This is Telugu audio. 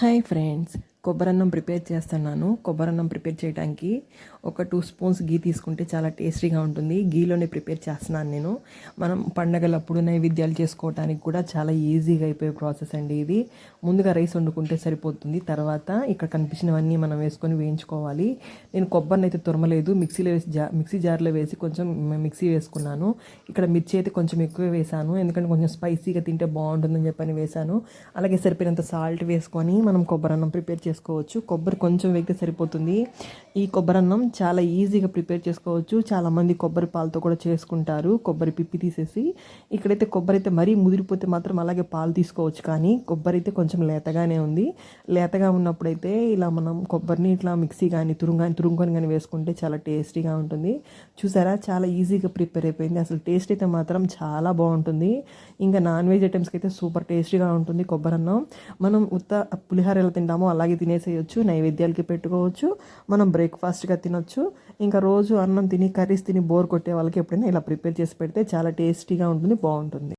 hi friends. కొబ్బరన్నం ప్రిపేర్ చేస్తున్నాను. కొబ్బరన్నం ప్రిపేర్ చేయడానికి ఒక టూ స్పూన్స్ గీ తీసుకుంటే చాలా టేస్టీగా ఉంటుంది. గీలోనే ప్రిపేర్ చేస్తున్నాను నేను. మనం పండగలప్పుడు నైవేద్యాలు చేసుకోవడానికి కూడా చాలా ఈజీగా అయిపోయే ప్రాసెస్ అండి ఇది. ముందుగా రైస్ వండుకుంటే సరిపోతుంది. తర్వాత ఇక్కడ కనిపించినవన్నీ మనం వేసుకొని వేయించుకోవాలి. నేను కొబ్బరిని అయితే తురమలేదు. మిక్సీలో వేసి జా మిక్సీ జార్లో వేసి కొంచెం మిక్సీ వేసుకున్నాను. ఇక్కడ మిర్చి అయితే కొంచెం ఎక్కువ వేసాను. ఎందుకంటే కొంచెం స్పైసీగా తింటే బాగుంటుందని చెప్పని వేసాను. అలాగే సరిపోయినంత సాల్ట్ వేసుకొని మనం కొబ్బరన్నం ప్రిపేర్ చేసుకోవచ్చు. కొబ్బరి కొంచెం వేగితే సరిపోతుంది. ఈ కొబ్బరన్నం చాలా ఈజీగా ప్రిపేర్ చేసుకోవచ్చు. చాలామంది కొబ్బరి పాలతో కూడా చేసుకుంటారు. కొబ్బరి పిప్పి తీసేసి ఇక్కడైతే కొబ్బరి అయితే మరీ ముదిరిపోతే మాత్రం అలాగే పాలు తీసుకోవచ్చు. కానీ కొబ్బరి అయితే కొంచెం లేతగానే ఉంది. లేతగా ఉన్నప్పుడైతే ఇలా మనం కొబ్బరిని ఇట్లా మిక్సీ కానీ తురుంగాని తురుంకొని కానీ వేసుకుంటే చాలా టేస్టీగా ఉంటుంది. చూసారా? చాలా ఈజీగా ప్రిపేర్ అయిపోయింది. అసలు టేస్ట్ అయితే మాత్రం చాలా బాగుంటుంది. ఇంకా నాన్ వెజ్ ఐటమ్స్కి అయితే సూపర్ టేస్టీగా ఉంటుంది కొబ్బరన్నం మనం ఉత్త పులిహోర ఎలా తింటామో అలాగే తినేసేయచ్చు. నైవేద్యాలకి పెట్టుకోవచ్చు. మనం బ్రేక్ఫాస్ట్గా తినొచ్చు. ఇంకా రోజు అన్నం తిని కర్రీస్ తిని బోర్ కొట్టే వాళ్ళకి ఎప్పుడైనా ఇలా ప్రిపేర్ చేసి పెడితే చాలా టేస్టీగా ఉంటుంది బాగుంటుంది.